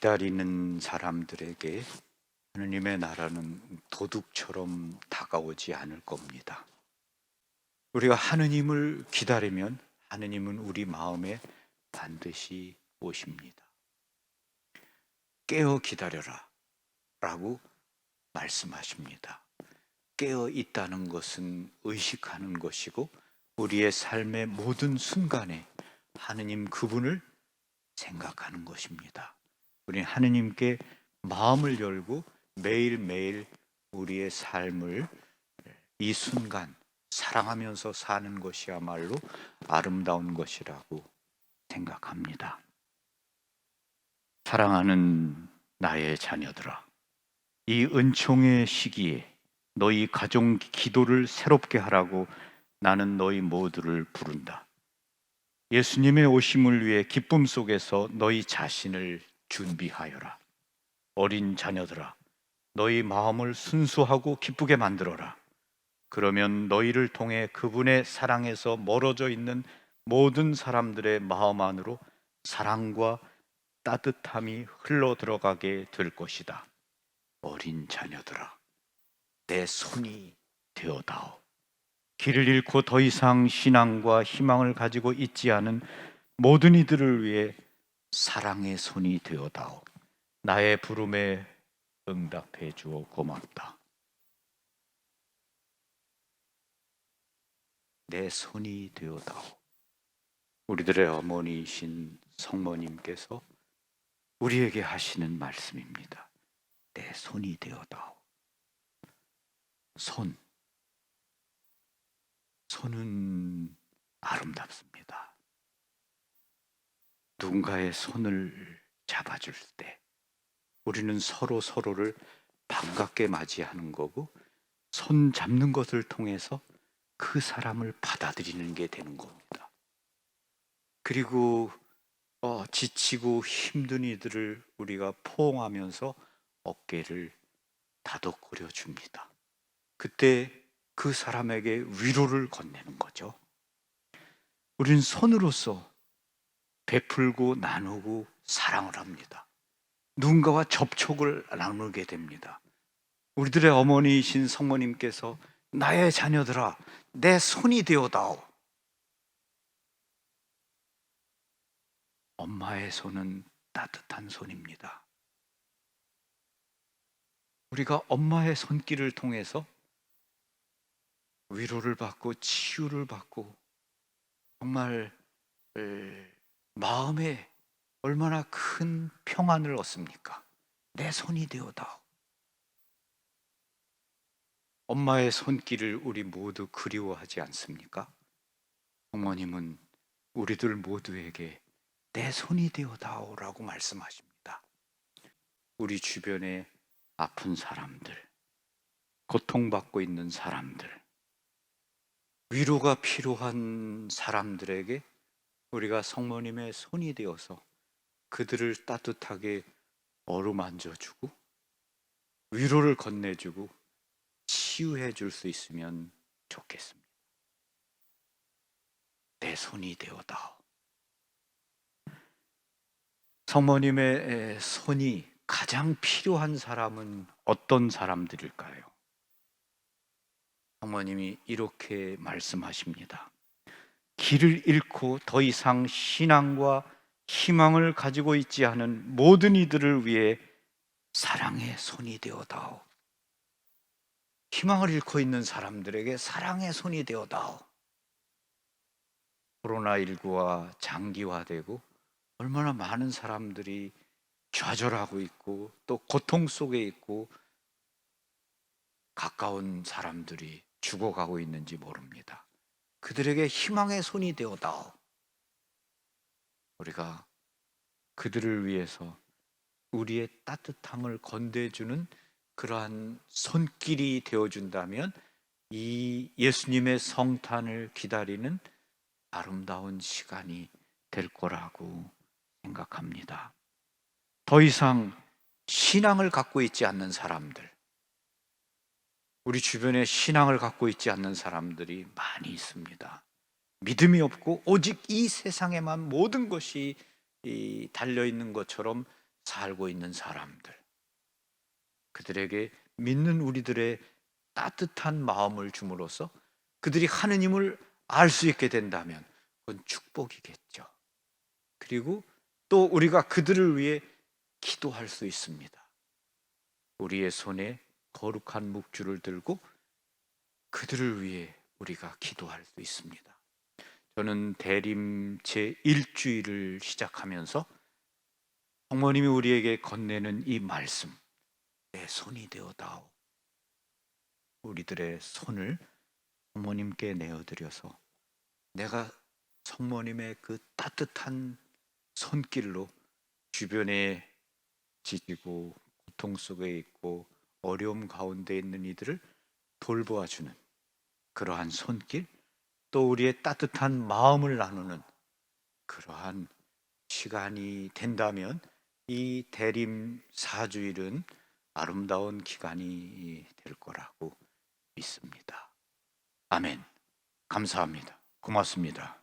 기다리는 사람들에게 하느님의 나라는 도둑처럼 다가오지 않을 겁니다. 우리가 하느님을 기다리면 하느님은 우리 마음에 반드시 오십니다. 깨어 기다려라 라고 말씀하십니다. 깨어 있다는 것은 의식하는 것이고 우리의 삶의 모든 순간에 하느님 그분을 생각하는 것입니다. 우리 하느님께 마음을 열고 매일매일 우리의 삶을 이 순간 사랑하면서 사는 것이야말로 아름다운 것이라고 생각합니다. 사랑하는 나의 자녀들아, 이 은총의 시기에 너희 가정 기도를 새롭게 하라고 나는 너희 모두를 부른다. 예수님의 오심을 위해 기쁨 속에서 너희 자신을 준비하여라. 어린 자녀들아, 너희 마음을 순수하고 기쁘게 만들어라. 그러면 너희를 통해 그분의 사랑에서 멀어져 있는 모든 사람들의 마음 안으로 사랑과 따뜻함이 흘러 들어가게 될 것이다. 어린 자녀들아, 내 손이 되어다오. 길을 잃고 더 이상 신앙과 희망을 가지고 있지 않은 모든 이들을 위해 사랑의 손이 되어다오. 나의 부름에 응답해 주어 고맙다. 내 손이 되어다오. 우리들의 어머니이신 성모님께서 우리에게 하시는 말씀입니다. 내 손이 되어다오. 손. 손은 아름답습니다. 누군가의 손을 잡아줄 때 우리는 서로 서로를 반갑게 맞이하는 거고 손 잡는 것을 통해서 그 사람을 받아들이는 게 되는 겁니다. 그리고 어, 지치고 힘든 이들을 우리가 포옹하면서 어깨를 다독거려 줍니다. 그때 그 사람에게 위로를 건네는 거죠. 우리는 손으로서 베풀고 나누고 사랑을 합니다. 누군가와 접촉을 나누게 됩니다. 우리들의 어머니이신 성모님께서 나의 자녀들아, 내 손이 되어다오. 엄마의 손은 따뜻한 손입니다. 우리가 엄마의 손길을 통해서 위로를 받고 치유를 받고 정말 에, 마음에 얼마나 큰 평안을 얻습니까? 내 손이 되어다오. 엄마의 손길을 우리 모두 그리워하지 않습니까? 어머님은 우리들 모두에게 내 손이 되어다오라고 말씀하십니다. 우리 주변에 아픈 사람들, 고통받고 있는 사람들, 위로가 필요한 사람들에게 우리가 성모님의 손이 되어서 그들을 따뜻하게 어루만져 주고 위로를 건네주고 치유해 줄 수 있으면 좋겠습니다. 내 손이 되어다오. 성모님의 손이 가장 필요한 사람은 어떤 사람들일까요? 성모님이 이렇게 말씀하십니다. 길을 잃고 더 이상 신앙과 희망을 가지고 있지 않은 모든 이들을 위해 사랑의 손이 되어다오. 희망을 잃고 있는 사람들에게 사랑의 손이 되어다오. 코로나19가 장기화되고 얼마나 많은 사람들이 좌절하고 있고 또 고통 속에 있고 가까운 사람들이 죽어가고 있는지 모릅니다. 그들에게 희망의 손이 되어다오. 우리가 그들을 위해서 우리의 따뜻함을 건네주는 그러한 손길이 되어준다면 이 예수님의 성탄을 기다리는 아름다운 시간이 될 거라고 생각합니다. 더 이상 신앙을 갖고 있지 않는 사람들, 우리 주변에 신앙을 갖고 있지 않는 사람들이 많이 있습니다. 믿음이 없고 오직 이 세상에만 모든 것이 달려 있는 것처럼 살고 있는 사람들, 그들에게 믿는 우리들의 따뜻한 마음을 줌으로써 그들이 하느님을 알 수 있게 된다면 그건 축복이겠죠. 그리고 또 우리가 그들을 위해 기도할 수 있습니다. 우리의 손에 거룩한 묵주를 들고 그들을 위해 우리가 기도할 수 있습니다. 저는 대림 제 1주일을 시작하면서 성모님이 우리에게 건네는 이 말씀 내 손이 되어다오 우리들의 손을 성모님께 내어드려서 내가 성모님의 그 따뜻한 손길로 주변에 지치고 고통 속에 있고 어려움 가운데 있는 이들을 돌보아 주는 그러한 손길 또 우리의 따뜻한 마음을 나누는 그러한 시간이 된다면 이 대림 사주일은 아름다운 기간이 될 거라고 믿습니다. 아멘. 감사합니다. 고맙습니다.